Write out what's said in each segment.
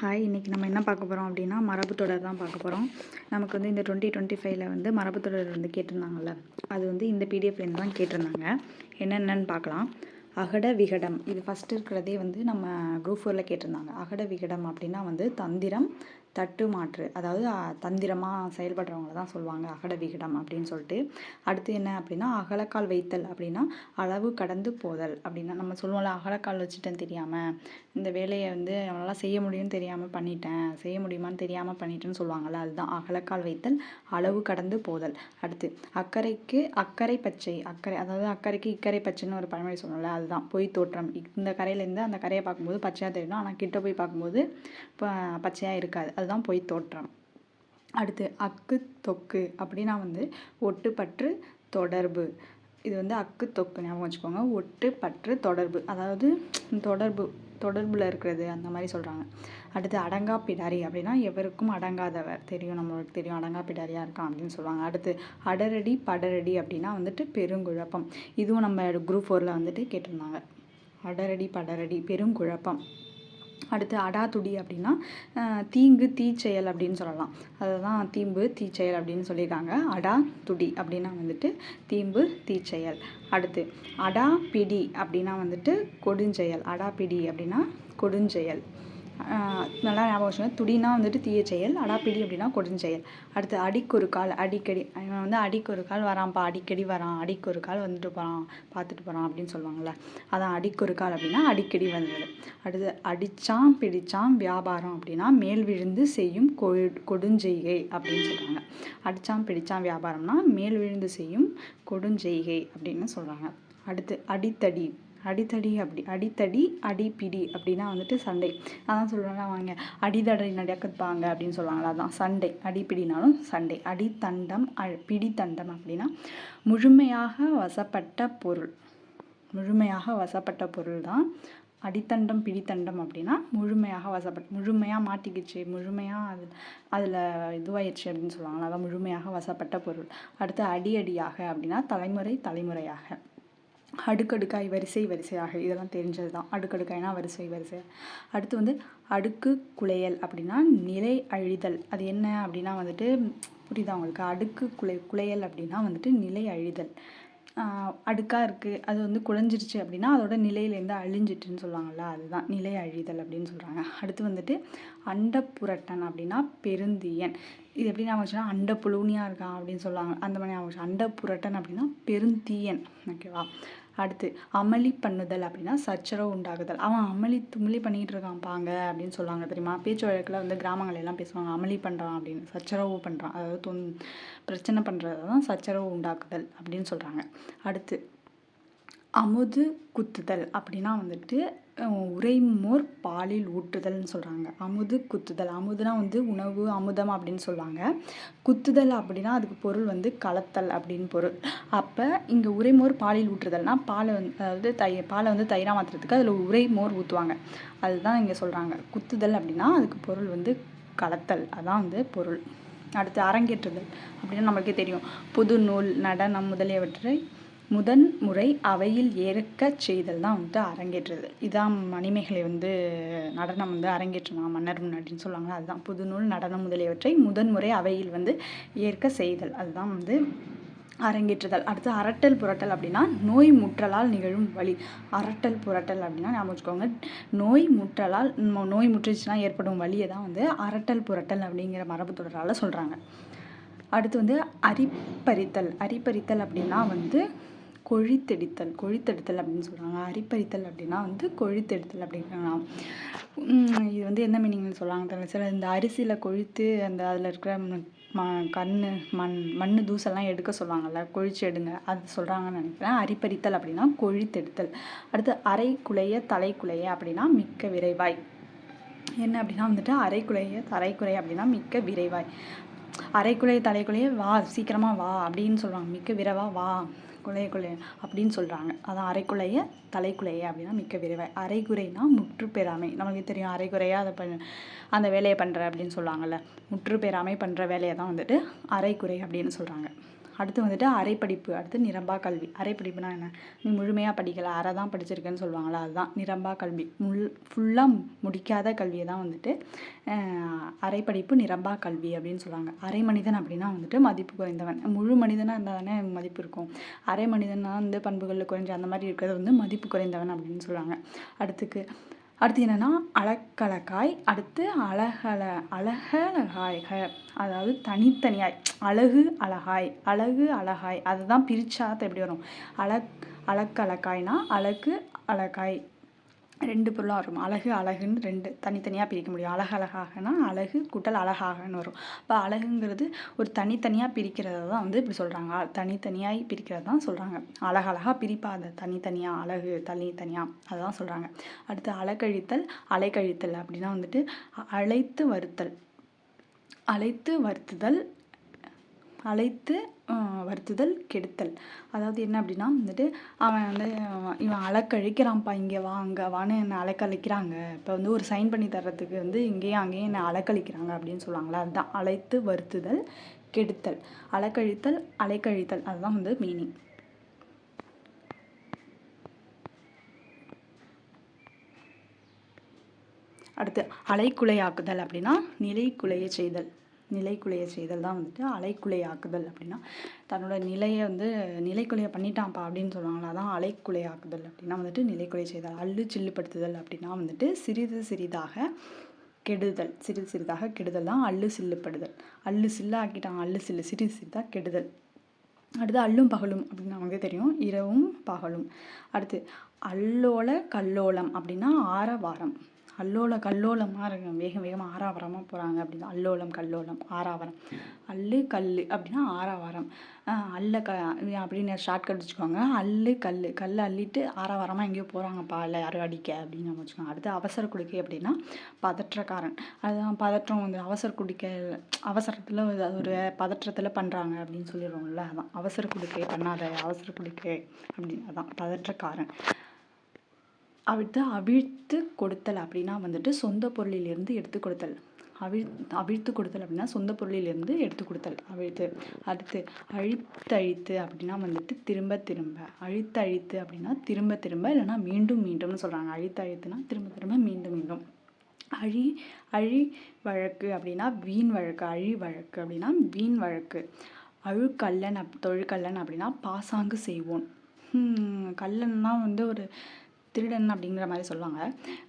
Hi இன்றைக்கி நம்ம என்ன பார்க்க போகிறோம் அப்படின்னா மரபு தொடர் தான் பார்க்க போகிறோம் நமக்கு வந்து இந்த டுவெண்ட்டி டுவெண்ட்டி ஃபைவ்ல வந்து மரபு தொடர் வந்து கேட்டிருந்தாங்கல்ல. அது வந்து இந்த பிடிஎஃப்லேருந்து தான் கேட்டிருந்தாங்க. என்னென்னு பார்க்கலாம். அகட விகடம். இது ஃபஸ்ட்டு இருக்கிறதே வந்து நம்ம குரூப் ஃபோரில் கேட்டிருந்தாங்க. அகட விகடம் அப்படின்னா வந்து தந்திரம் தட்டு மாற்று அதாவது தந்திரமாக செயல்படுறவங்கள தான் சொல்லுவாங்க அகட விகடம் அப்படின்னு சொல்லிட்டு. அடுத்து என்ன அப்படின்னா அகலக்கால் வைத்தல் அப்படின்னா அளவு கடந்து போதல் அப்படின்னா நம்ம சொல்லுவோம்ல அகலக்கால் வச்சுட்டேன் தெரியாமல் இந்த வேலையை வந்து அவனால் செய்ய முடியும்னு தெரியாமல் பண்ணிட்டேன் செய்ய முடியுமான்னு தெரியாமல் பண்ணிட்டேன்னு சொல்லுவாங்கள்ல அதுதான் அகலக்கால் வைத்தல் அளவு கடந்து போதல். அடுத்து அக்கறைக்கு அக்கறை பச்சை அக்கறை அதாவது அக்கறைக்கு இக்கரை பச்சைன்னு ஒரு பழமொழி சொல்லணும்ல அதுதான் பொய் தோற்றம். இந்த கரையிலேருந்து அந்த கரையை பார்க்கும்போது பச்சையாக தெரியும் ஆனால் கிட்ட போய் பார்க்கும்போது இப்போ பச்சையாக இருக்காது. அதுதான் பொய் தோற்றம் அடுத்து அக்கு தொக்கு அப்படின்னா வந்து ஒட்டுப்பற்று தொடர்பு. இது வந்து அக்கு தொக்கு ஞாபகம் வச்சுக்கோங்க. ஒட்டு பற்று தொடர்பு. அதாவது தொடர்பு தொடர்பில் இருக்கிறது அந்த மாதிரி சொல்கிறாங்க அடுத்து அடங்கா பிடாரி அப்படின்னா எவருக்கும் அடங்காதவர். தெரியும் நம்மளுக்கு தெரியும். அடங்கா பிடாரியாக இருக்கான் அப்படின்னு சொல்லுவாங்க. அடுத்து அடரடி படரடி அப்படின்னா வந்துட்டு பெருங்குழப்பம். இதுவும் நம்ம குரூப் ஃபோரில் வந்துட்டு கேட்டிருந்தாங்க. அடரடி படரடி பெருங்குழப்பம். அடுத்து அடாதுடி அப்படின்னா தீங்கு தீச்செயல் அப்படின்னு சொல்லலாம். அதுதான் தீம்பு தீச்செயல் அப்படின்னு சொல்லியிருக்காங்க. அடா துடி அப்படின்னா வந்துட்டு தீம்பு தீச்செயல். அடுத்து அடா பிடி அப்படின்னா வந்துட்டு கொடுஞ்செயல். அடா பிடி அப்படின்னா கொடுஞ்செயல். நல்லா ஞாபகம் வச்சுக்கோங்க. துடினா வந்துட்டு தீய செயல் அடாப்பிடி அப்படின்னா கொடுஞ்செயல் அடுத்து அடிக்கொரு கால் அடிக்கடி இவன் வந்து அடிக்கொரு கால் வரான்ப்பா அடிக்கடி வரான் அடிக்கொரு கால் வந்துட்டு போகிறான் பார்த்துட்டு போகிறான் அப்படின்னு சொல்லுவாங்கள்ல அதான் அடிக்கொரு கால் அப்படின்னா அடிக்கடி வந்தது. அடுத்து அடித்தான் பிடித்தான் வியாபாரம் அப்படின்னா மேல் விழுந்து செய்யும் கொ கொடுஞ்செய்கை அப்படின்னு சொல்கிறாங்க அடித்தான் பிடித்தான் வியாபாரம்னா மேல் விழுந்து செய்யும் கொடுஞ்செய்கை அப்படின்னு சொல்கிறாங்க அடுத்து அடித்தடி. அடித்தடி அப்படி அடித்தடி அடிப்பிடி அப்படின்னா வந்துட்டு சண்டை. அதான் சொல்கிறாங்க வாங்க. அடிதடி நடக்கப்பாங்க அப்படின்னு சொல்லுவாங்களா அதான் சண்டை. அடிப்பிடினாலும் சண்டை. அடித்தண்டம் பிடித்தண்டம் அப்படின்னா முழுமையாக வசப்பட்ட பொருள். முழுமையாக வசப்பட்ட பொருள் தான் அடித்தண்டம் பிடித்தண்டம் அப்படின்னா முழுமையாக வசப்பட் முழுமையாக மாட்டிக்கிச்சு முழுமையாக அது அதில் இதுவாயிடுச்சு அப்படின்னு சொல்லுவாங்களா அதான் முழுமையாக வசப்பட்ட பொருள். அடுத்து அடி அடியாக அப்படின்னா தலைமுறை தலைமுறையாக. அடுக்கடுக்காய் வரிசை வரிசையாக. இதெல்லாம் தெரிஞ்சது தான் அடுக்கடுக்காய்னா வரிசை வரிசை. அடுத்து வந்து அடுக்கு குலையல் அப்படின்னா நிலை அழிதல். அது என்ன அப்படின்னா வந்துட்டு புரியுதா உங்களுக்கு? அடுக்கு குலை குலையல் அப்படின்னா வந்துட்டு நிலை அழிதல். அடுக்காக இருக்குது அது வந்து குழஞ்சிருச்சு அப்படின்னா அதோட நிலையிலேருந்து அழிஞ்சிட்டுன்னு சொல்லுவாங்கள்ல அதுதான் நிலை அழிதல் அப்படின்னு சொல்கிறாங்க அடுத்து வந்துட்டு அண்டப்புரட்டன் அப்படின்னா பெருந்தியன். இது எப்படி ஞாபகம் வச்சுன்னா அண்ட புழுனியாக இருக்கான் அப்படின்னு சொல்லுவாங்க. அந்த மாதிரி ஞாபகம் அண்டப்புரட்டன் அப்படின்னா பெருந்தீயன். ஓகேவா? அடுத்து அமளி பண்ணுதல் அப்படின்னா சச்சரவு உண்டாகுதல். அவன் அமளி துமளி பண்ணிகிட்டு இருக்கான் பாங்க அப்படின்னு சொல்லுவாங்க தெரியுமா? பேச்சு வழக்கில் வந்து கிராமங்கள் எல்லாம் பேசுவாங்க. அமளி பண்ணுறான் அப்படின்னு சச்சரவு பண்ணுறான் அதாவது தொன் பிரச்சனை பண்ணுறது தான் சச்சரவு உண்டாக்குதல் அப்படின்னு சொல்கிறாங்க அடுத்து அமுது குத்துதல் அப்படின்னா வந்துட்டு உறைமோர் பாலில் ஊற்றுதல்னு சொல்கிறாங்க அமுது குத்துதல். அமுதுனா வந்து உணவு அமுதம் அப்படின்னு சொல்லுவாங்க. குத்துதல் அப்படின்னா அதுக்கு பொருள் வந்து கலத்தல் அப்படின்னு பொருள். அப்போ இங்கே உரைமோர் பாலில் ஊற்றுதல்னா பாலை வந்து அதாவது தை பாலை வந்து தயிராக மாற்றுறதுக்கு அதில் உரைமோர் ஊற்றுவாங்க அதுதான் இங்கே சொல்கிறாங்க குத்துதல் அப்படின்னா அதுக்கு பொருள் வந்து கலத்தல். அதான் வந்து பொருள். அடுத்து அரங்கேற்றுதல். அப்படின்னா நம்மளுக்கே தெரியும். புது நூல் நடனம் முதலியவற்றை முதன் முறை அவையில் ஏற்கச் செய்தல் தான் வந்துட்டு அரங்கேற்றது. இதான் மணிமேகலை வந்து நடனம் வந்து அரங்கேற்றினா மன்னர் முன்னாடின்னு சொல்லுவாங்க அதுதான். புதுநூல் நடனம் முதலியவற்றை முதன்முறை அவையில் வந்து ஏற்க செய்தல். அதுதான் வந்து அரங்கேற்றுதல். அடுத்து அரட்டல் புரட்டல் அப்படின்னா நோய் முற்றலால் நிகழும் வழி. அரட்டல் புரட்டல் அப்படின்னா ஞாபகம் வச்சுக்கோங்க நோய் முற்றலால் நோய் முற்றுச்சுன்னா ஏற்படும் வழியை தான் வந்து அரட்டல் புரட்டல் அப்படிங்கிற மரபு தொடரால் சொல்கிறாங்க அடுத்து வந்து அரிப்பறித்தல் அரிப்பறித்தல் அப்படின்னா வந்து கொழித்தெடுத்தல் கொழித்தெடுத்தல் அப்படின்னு சொல்கிறாங்க அரிப்பறித்தல் அப்படின்னா வந்து கொழித்தெடுத்தல் அப்படிங்கிறாங்க இது வந்து என்ன மீனிங்னு சொல்கிறாங்க தெரியல. சில இந்த அரிசியில் கொழித்து அந்த அதில் இருக்கிற ம கண் மண் மண் தூசெல்லாம் எடுக்க சொல்லுவாங்கள்ல கொழிச்சு எடுங்க. அது சொல்கிறாங்கன்னு நினைக்கிறேன். அரிப்பறித்தல் அப்படின்னா கொழித்தெடுத்தல். அடுத்து அரை குலைய தலை குலைய அப்படின்னா மிக்க விரைவாய். என்ன அப்படின்னா வந்துட்டு அரைக்குலைய தரைக்குறை அப்படின்னா மிக்க விரைவாய். அரைக்குலைய தலைக்குலையே வா சீக்கிரமாக வா அப்படின்னு சொல்லுவாங்க. மிக்க விரைவாக வா. குலைய குலைய அப்படின்னு சொல்கிறாங்க அதான் அரைக்குலைய தலைக்குலைய அப்படின்னா மிக்க விரைவாய் அரைகுறைனா முற்று பெறாமை நமக்கு தெரியும் அரைகுறையாக அதை பண்ண அந்த வேலையை பண்ணுற அப்படின்னு சொல்லுவாங்கள்ல முற்று பெறாமை பண்ணுற வேலையை தான் வந்துட்டு அரைக்குறை அப்படின்னு சொல்கிறாங்க அடுத்து வந்துட்டு அரைப்படிப்பு அடுத்து நிரம்பா கல்வி. அரைப்படிப்புனா என்ன? நீ முழுமையாக படிக்கலை அரை தான் படிச்சிருக்கேன்னு சொல்லுவாங்களா அதுதான் நிரம்பா கல்வி. முள் ஃபுல்லாக முடிக்காத கல்வியை தான் வந்துட்டு அரைப்படிப்பு நிரம்பா கல்வி அப்படின்னு சொல்லுவாங்க. அரை மனிதன் அப்படின்னா வந்துட்டு மதிப்பு குறைந்தவன். முழு மனிதனாக இருந்தால் தானே மதிப்பு இருக்கும். அரை மனிதனாக வந்து பண்புகளில் குறைஞ்ச அந்த மாதிரி இருக்கிறது வந்து மதிப்பு குறைந்தவன் அப்படின்னு சொல்லுவாங்க. அடுத்துக்கு அடுத்து என்னென்னா அழக்கழகாய் அடுத்து அழகல அழகலகாய்க. அதாவது தனித்தனியாய் அழகு அழகாய் அழகு அழகாய். அதை தான் பிரிச்சாத்த எப்படி வரும்? அழக் அலக்கலக்காய்னா அழகு அழகாய். ரெண்டு பொருளாக வரும். அழகு அழகுன்னு ரெண்டு தனித்தனியாக பிரிக்க முடியும். அழகு அழகாகனா அழகு கூட்டல் அழகாகன்னு வரும். இப்போ அழகுங்கிறது ஒரு தனித்தனியாக பிரிக்கிறத தான் வந்து இப்படி சொல்கிறாங்க தனித்தனியாக பிரிக்கிறது தான் சொல்கிறாங்க அழகழகாக பிரிப்பா. அதை தனித்தனியாக அழகு தனித்தனியாக அதுதான் சொல்கிறாங்க அடுத்து அலைக்கழித்தல் அலைக்கழித்தல் அப்படின்னா வந்துட்டு அழைத்து வருத்தல். அழைத்து வருத்துதல் அழைத்து வருத்துதல் கெடுத்தல். அதாவது என்ன அப்படின்னா வந்துட்டு அவன் வந்து இவன் அலக்கழிக்கிறான்ப்பா இங்கே வா அங்கே வான்னு என்னை அலைக்கழிக்கிறாங்க. இப்போ வந்து ஒரு சைன் பண்ணி தர்றதுக்கு வந்து இங்கேயும் அங்கேயும் என்னை அலக்கழிக்கிறாங்க அப்படின்னு சொல்லுவாங்களா அதுதான். அழைத்து வருத்துதல் கெடுத்தல். அலக்கழித்தல் அலைக்கழித்தல். அதுதான் வந்து மீனிங் அடுத்து அலைக்குலையாக்குதல் அப்படின்னா நிலைக்குலைய செய்தல். நிலைக்குலைய செய்தல் தான் வந்துட்டு அலைக்குலையாக்குதல் அப்படின்னா தன்னோட நிலையை வந்து நிலைக்குலைய பண்ணிட்டான்ப்பா அப்படின்னு சொல்லுவாங்களா அதான் அலைக்குலையாக்குதல் அப்படின்னா வந்துட்டு நிலைக்குலைய செய்தல் அள்ளு சில்லுப்படுத்துதல் அப்படின்னா வந்துட்டு சிறிது சிறிதாக கெடுதல் சிறிது சிறிதாக கெடுதல் தான் அள்ளு சில்லுப்படுதல். அள்ளு சில்லாக்கிட்டான் அள்ளு சில்லு சிறிது சிறிதாக கெடுதல். அடுத்து அல்லும் பகலும் அப்படின்னு நமக்கு தெரியும் இரவும் பகலும். அடுத்து அல்லோல கல்லோலம் அப்படின்னா ஆரவாரம். அல்லோல கல்லோலமாக இருக்கு வேக வேகமாக ஆறாவரமாக போகிறாங்க அப்படின்னா அல்லோலம் கல்லோலம் ஆறாவரம். அல்லு கல் அப்படின்னா ஆறாவரம். அல்ல க அப்படின்னு ஷார்ட்கட் வச்சுக்கோங்க. அல்லு கல் கல் அள்ளிட்டு ஆறாவரமாக எங்கேயோ போகிறாங்கப்பா இல்லை யாரும் அடிக்க அப்படின்னு நம்ம வச்சுக்கோங்க. அடுத்து அவசர குடிக்கை அப்படின்னா பதற்றக்காரன். அதுதான் பதற்றம் வந்து அவசர குடிக்கை அவசரத்தில் ஒரு பதற்றத்தில் பண்ணுறாங்க அப்படின்னு சொல்லிடுவோம்ல அதான். அவசர குடிக்கை பண்ணாத அவசர குடிக்கை அப்படின்னு அதான். பதற்றக்காரன். அவிழ்த்து அவிழ்த்து கொடுத்தல் அப்படின்னா வந்துட்டு சொந்த பொருளிலிருந்து எடுத்து கொடுத்தல். அவிழ் அவிழ்த்து கொடுத்தல் அப்படின்னா சொந்த பொருளிலிருந்து எடுத்து கொடுத்தல். அவிழ்த்து. அடுத்து அழித்தழித்து அப்படின்னா வந்துட்டு திரும்ப திரும்ப. அழித்தழித்து அப்படின்னா திரும்ப திரும்ப இல்லைன்னா மீண்டும் மீண்டும்னு சொல்கிறாங்க அழித்தழித்துனா திரும்ப திரும்ப மீண்டும் மீண்டும். அழி அழி வழக்கு அப்படின்னா வீண் வழக்கு அழி வழக்கு அப்படின்னா வீண் வழக்கு. அழுக்கல்லன் அப் தொழுக்கல்லன் அப்படின்னா பாசாங்கு செய்வோன் கல்லன்னா வந்து ஒரு திருடன் அப்படிங்கிற மாதிரி சொல்லுவாங்க.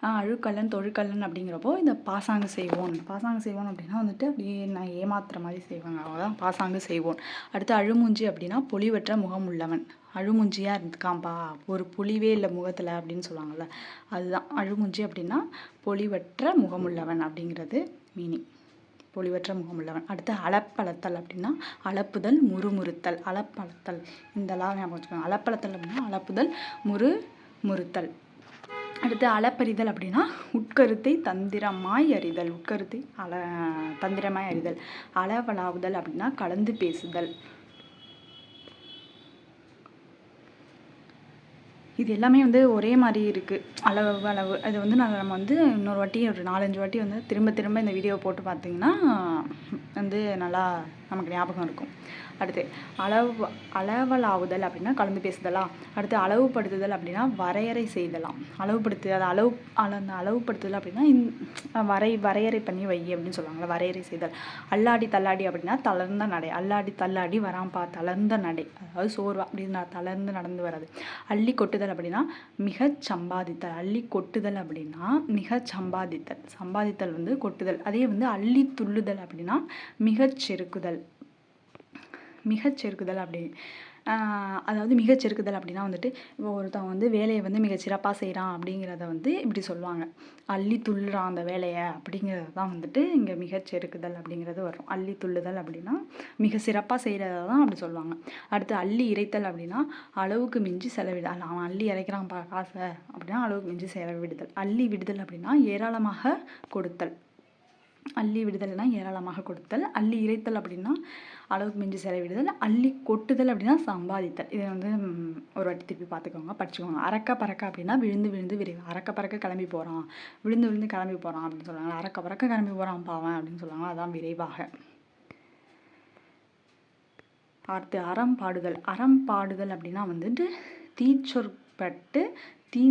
அழுக்கல்லன் தொழுக்கல்லன் அப்படிங்கிறப்போ இந்த பாசாங்கு செய்வோன். பாசாங்கு செய்வோன் அப்படின்னா வந்துட்டு அப்படியே நான் ஏமாத்துற மாதிரி செய்வாங்க. தான் பாசாங்கு செய்வோன். அடுத்து அழுமூஞ்சி அப்படின்னா பொலிவற்ற முகம் உள்ளவன். அழுமூஞ்சியாக இருந்துக்காம்பா ஒரு புலிவே இல்லை முகத்தில் அப்படின்னு சொல்லுவாங்கள்ல அதுதான். அழுமூஞ்சி அப்படின்னா பொலிவற்ற முகமுள்ளவன் அப்படிங்கிறது மீனிங் பொலிவற்ற முகமுள்ளவன் அடுத்து அளப்பளத்தல் அப்படின்னா அளப்புதல் முறுமுறுத்தல். அளப்பளத்தல் இந்த ஞாபகம் வச்சுக்கோங்க. அளப்பளத்தல் அப்படின்னா அளப்புதல் முறு முறுத்தல். அடுத்து அளப்பறிதல் அப்படின்னா உட்கருத்தை தந்திரமாய் அறிதல். உட்கருத்தை அள தந்திரமாய் அறிதல். அளவலாவுதல் அப்படின்னா கலந்து பேசுதல். இது எல்லாமே வந்து ஒரே மாதிரி இருக்குது அளவு அளவு. அது வந்து நான் நம்ம வந்து இன்னொரு வாட்டி ஒரு நாலஞ்சு வாட்டி வந்து திரும்ப திரும்ப இந்த வீடியோவை போட்டு பார்த்தீங்கன்னா வந்து நல்லா நமக்கு ஞாபகம் இருக்கும். அடுத்து அளவு அளவலாவுதல் அப்படின்னா கலந்து பேசுதலா? அடுத்து அளவுபடுத்துதல் அப்படின்னா வரையறை செய்தலாம் அளவுபடுத்து அதை அளவு அந்த அளவுபடுத்துதல் அப்படின்னா இந் வரை வரையறை பண்ணி வை அப்படின்னு சொல்லுவாங்கள்ல வரையறை செய்தல். அல்லாடி தள்ளாடி அப்படின்னா தளர்ந்த நடை. அல்லாடி தள்ளாடி வராம்பா தளர்ந்த நடை. அதாவது சோர்வா அப்படின்னு தளர்ந்து நடந்து வராது. அள்ளி கொட்டுதல் அப்படின்னா மிக சம்பாதித்தல். அள்ளி கொட்டுதல் அப்படின்னா மிக சம்பாதித்தல். சம்பாதித்தல் வந்து கொட்டுதல். அதே வந்து அள்ளி துள்ளுதல் அப்படின்னா மிகச் செருக்குதல். மிகச்செருக்குதல் அப்படி அதாவது மிகச்செருக்குதல் அப்படின்னா வந்துட்டு இப்போ ஒருத்தன் வந்து வேலையை வந்து மிக சிறப்பாக செய்கிறான் அப்படிங்கிறத வந்து இப்படி சொல்லுவாங்க. அள்ளி துள்ளுறான் அந்த வேலையை அப்படிங்கிறது தான் வந்துட்டு இங்கே மிகச்செருக்குதல் அப்படிங்கிறது வரும். அள்ளி துள்ளுதல் அப்படின்னா மிக சிறப்பாக செய்கிறத தான் அப்படி சொல்லுவாங்க. அடுத்து அள்ளி இறைத்தல் அப்படின்னா அளவுக்கு மிஞ்சி செலவிடல் அவன் அள்ளி இறைக்கிறான் பா காசை அப்படின்னா அளவுக்கு மிஞ்சி செலவிடுதல். அள்ளி விடுதல் அப்படின்னா ஏராளமாக கொடுத்தல். அள்ளி விடுதல்னா ஏராளமாக கொடுத்தல். அள்ளி இறைத்தல் அப்படின்னா அளவுக்கு மிஞ்சி செலவிடுதல் அள்ளி கொட்டுதல் அப்படின்னா சம்பாதித்தல். இதை வந்து ஒரு வாட்டி திருப்பி பார்த்துக்கோங்க படிச்சுக்கோங்க. அறக்க பறக்க அப்படின்னா விழுந்து விழுந்து விரைவு. அறக்க பறக்க கிளம்பி போகிறான் விழுந்து விழுந்து கிளம்பி போகிறான் அப்படின்னு சொல்லுவாங்க. அறக்க பறக்க கிளம்பி போகிறான் பாவன் அப்படின்னு சொல்லுவாங்க. அதான் விரைவாக. அடுத்து அறம் பாடுதல். அறம் பாடுதல் அப்படின்னா வந்துட்டு தீச்சொற்பட்டு தீ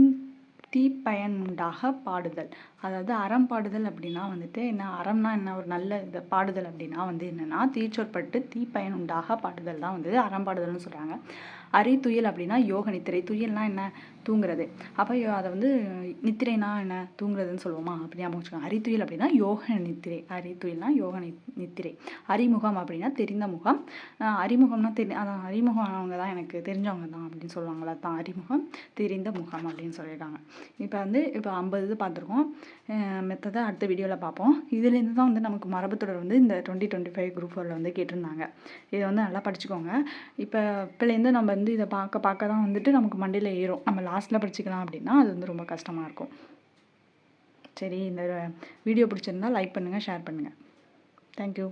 தீப்பயனுண்டாக பாடுதல். அதாவது அறம் பாடுதல் அப்படின்னா வந்துட்டு என்ன அறம்னா என்ன ஒரு நல்ல இது பாடுதல் அப்படின்னா வந்து என்னென்னா தீச்சொற்பட்டு தீப்பயன் உண்டாக பாடுதல் தான் வந்து அறம் பாடுதல்னு சொல்கிறாங்க துயில் அப்படின்னா யோக நித்திரை. துயில்னா என்ன? தூங்குறது. அப்போ அதை வந்து நித்திரைனா என்ன? தூங்குறதுன்னு சொல்லுவோமா? அப்படி ஞாபகம் வச்சுக்கோங்க. அரித்துயில் அப்படின்னா யோக நித்திரை. அரித்துயில்னா யோக நி நித்திரை. அறிமுகம் அப்படின்னா தெரிந்த முகம். அறிமுகம்னா தெரி அதான் அறிமுகம் ஆனவங்க தான் எனக்கு தெரிஞ்சவங்க தான் அப்படின்னு சொல்லுவாங்களா தான் அறிமுகம் தெரிந்த முகம் அப்படின்னு சொல்லியிருக்காங்க இப்போ வந்து இப்போ ஐம்பது இது பார்த்துருக்கோம். மெத்தடை அடுத்த வீடியோவில் பார்ப்போம். இதுலேருந்து தான் வந்து நமக்கு மரபுத்தொடர் வந்து இந்த டுவெண்ட்டி டுவெண்ட்டி ஃபைவ் குரூப் ஃபோரில் வந்து கேட்டிருந்தாங்க. இதை வந்து நல்லா படிச்சுக்கோங்க. இப்போ இப்போலேருந்து நம்ம வந்து இதை பார்க்க பார்க்க தான் வந்துட்டு நமக்கு மண்டையில் ஏறும். நம்ம லாஸ்ட்டில் படிச்சுக்கலாம் அப்படின்னா அது வந்து ரொம்ப கஷ்டமாக இருக்கும். சரி இந்த வீடியோ பிடிச்சிருந்தா லைக் பண்ணுங்கள் ஷேர் பண்ணுங்கள் தேங்க்யூ